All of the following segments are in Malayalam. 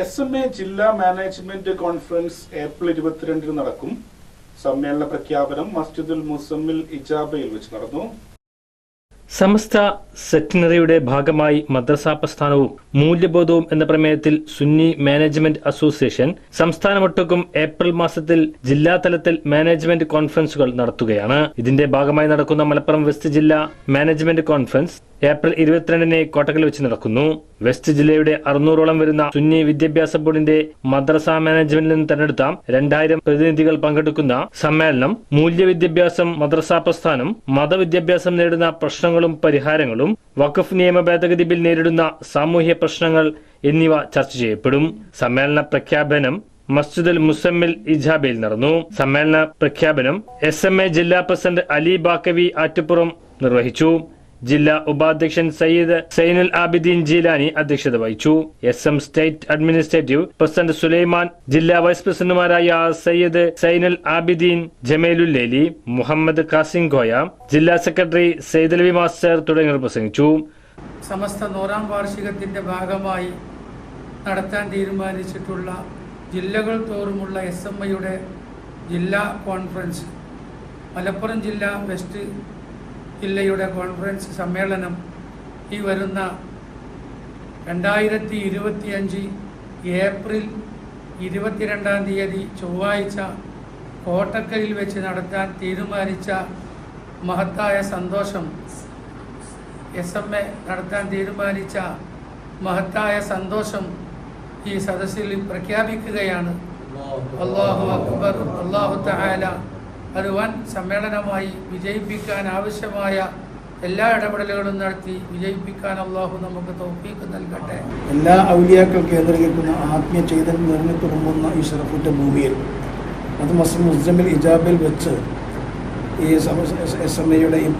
എസ് എം എ ജില്ലാ മാനേജ്മെന്റ് കോൺഫറൻസ് ഏപ്രിൽ ഇരുപത്തിരണ്ടിന് നടക്കും. സമ്മേളന പ്രഖ്യാപനം മസ്ജിദുൽ മുസമ്മിൽ ഇജാബയിൽ വെച്ച് നടന്നു. സമസ്ത സെറ്റിനറിയുടെ ഭാഗമായി മദ്രസാ പ്രസ്ഥാനവും മൂല്യബോധവും എന്ന പ്രമേയത്തിൽ സുന്നി മാനേജ്മെന്റ് അസോസിയേഷൻ സംസ്ഥാനമൊട്ടുക്കും ഏപ്രിൽ മാസത്തിൽ ജില്ലാ തലത്തിൽ മാനേജ്മെന്റ് കോൺഫറൻസുകൾ നടത്തുകയാണ്. ഇതിന്റെ ഭാഗമായി നടക്കുന്ന മലപ്പുറം വെസ്റ്റ് ജില്ലാ മാനേജ്മെന്റ് കോൺഫറൻസ് ഏപ്രിൽ ഇരുപത്തിരണ്ടിന് കോട്ടക്കൽ വെച്ച് നടക്കുന്നു. വെസ്റ്റ് ജില്ലയുടെ അറുന്നൂറോളം വരുന്ന സുന്നി വിദ്യാഭ്യാസ ബോർഡിന്റെ മദ്രസ മാനേജ്മെന്റിൽ നിന്ന് തെരഞ്ഞെടുത്ത രണ്ടായിരം പ്രതിനിധികൾ പങ്കെടുക്കുന്ന സമ്മേളനം മൂല്യ മൂല്യവിദ്യാഭ്യാസം മദ്രസാ പ്രസ്ഥാനം മതവിദ്യാഭ്യാസം നേരിടുന്ന പ്രശ്നങ്ങളും പരിഹാരങ്ങളും വഖഫ് നിയമ ഭേദഗതി ബിൽ നേരിടുന്ന സാമൂഹ്യ പ്രശ്നങ്ങൾ എന്നിവ ചർച്ച ചെയ്യപ്പെടും. സമ്മേളന പ്രഖ്യാപനം മസ്ജിദുൽ മുസമ്മിൽ ഇജാബയിൽ നടന്നു. സമ്മേളന പ്രഖ്യാപനം എസ് എം എ ജില്ലാ പ്രസിഡന്റ് അലി ബാക്കവി ആറ്റുപുറം നിർവഹിച്ചു. ജില്ലാ ഉപാധ്യക്ഷൻ സയ്യിദ് സൈനുൽ ആബിദ്ദീൻ ജീലാനി അധ്യക്ഷത വഹിച്ചു. S M state administrative president Sulaiman ജില്ലാ വൈസ് പ്രസിഡന്റുമാരായ സയ്യിദ് സൈനുൽ ആബിദീൻ ജമേലുല്ലേലി മുഹമ്മദ് കാസിം ഖോയ ജില്ലാ സെക്രട്ടറി സൈദലവി മാസ്റ്റർ തുടങ്ങിയവർ പ്രസംഗിച്ചു. സമസ്ത നൂറാം വാർഷികത്തിന്റെ ഭാഗമായി നടത്താൻ തീരുമാനിച്ചിട്ടുള്ള ജില്ലകൾ തോറുമുള്ള എസ് എം ഐയുടെ ജില്ലാ കോൺഫറൻസ് മലപ്പുറം ജില്ല വെസ്റ്റ് ജില്ലയുടെ കോൺഫറൻസ് സമ്മേളനം ഈ വരുന്ന രണ്ടായിരത്തി ഇരുപത്തിയഞ്ച് ഏപ്രിൽ ഇരുപത്തിരണ്ടാം തീയതി ചൊവ്വാഴ്ച കോട്ടക്കലിൽ വെച്ച് നടത്താൻ തീരുമാനിച്ച മഹത്തായ സന്തോഷം എസ് എം എ നടത്താൻ തീരുമാനിച്ച മഹത്തായ സന്തോഷം ഈ സദസ്സിൽ പ്രഖ്യാപിക്കുകയാണ്. അള്ളാഹു അക്ബർ അള്ളാഹു തആല അത് വൻ സമ്മേളനമായി വിജയിപ്പിക്കാൻ ആവശ്യമായ എല്ലാ ഇടപെടലുകളും നടത്തി വിജയിപ്പിക്കാൻ അള്ളാഹു നമുക്ക് തോപ്പിക്ക് നൽകട്ടെ. എല്ലാ ഔലിയാക്കൾ കേന്ദ്രീകരിക്കുന്ന ആത്മീയ ചൈതന്യം നിറഞ്ഞു തുടങ്ങുന്ന ഈ ഷറഫുറ്റ ഭൂമിയിൽ അത് മസ്ലിം മുസ്ലിമിൽ ഇജാബിൽ വെച്ച് ഈ എസ് എം എയുടെയും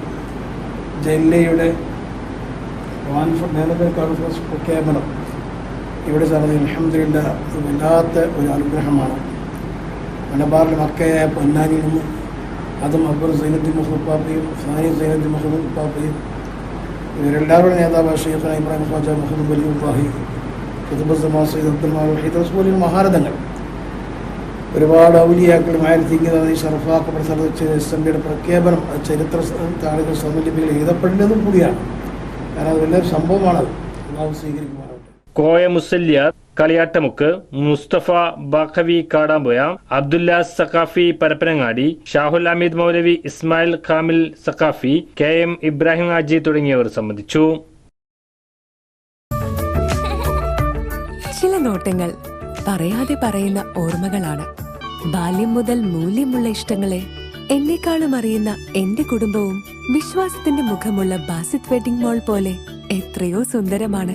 ജില്ലയുടെ കോൺഫറൻസ് പ്രഖ്യാപനം ഇവിടെ സാറത് അലഹമില്ല വല്ലാത്ത ഒരു അനുഗ്രഹമാണ്. മലബാറിൽ മക്കയായ പൊന്നാനിൽ നിന്ന് അതും അക്ബർ സൈനദ്ദീൻ മുഹമ്മദ് ഫാനി സൈനദ്ദീൻ പാപ്പയും ഇവരെല്ലാവരുടെ നേതാവ് ഷെയ്ഖ് ഇബ്രാഹിം ഖാജ മുഹമ്മദ് വലിയുല്ലാഹി കുതുബുസമാ സയ്യിദ് അബ്ദുൽ മാലിഹ് പോലെയുള്ള മഹാരഥങ്ങൾ. ഒരുപാട് ഔലിയാക്കളും ആയിരത്തിങ്ങനെ ഈ ഷറഫാക്കപ്പെട്ട സ്ഥലത്ത് എസ് എം ചരിത്ര താളുകൾ സമലിപികൾ എഴുതപ്പെടേണ്ടതും കൂടിയാണ്. കാരണം അത് വലിയൊരു സംഭവമാണത്. അള്ളാഹു സ്വീകരിക്കുമാറാവട്ടെ. കോയ മുസല്യാർ കളിയാട്ടമുക്ക് മുസ്തഫ ബാഖവി കാടാമ്പുയ അബ്ദുല്ല സഖാഫി പരപ്പനങ്ങാടി ഷാഹുൽ അമീദ് മൗലവി ഇസ്മായിൽ ഖാമിൽ സഖാഫി കെ എം ഇബ്രാഹിം ഹാജി തുടങ്ങിയവർ സംബന്ധിച്ചു. ചില നോട്ടങ്ങൾ പറയാതെ പറയുന്ന ഓർമ്മകളാണ്. ബാല്യം മുതൽ മൂല്യമുള്ള ഇഷ്ടങ്ങളെ എന്നെക്കാളും അറിയുന്ന എന്റെ കുടുംബവും വിശ്വാസത്തിന്റെ മുഖമുള്ള ബാസിത് വെഡിംഗ് മോൾ പോലെ എത്രയോ സുന്ദരമാണ്.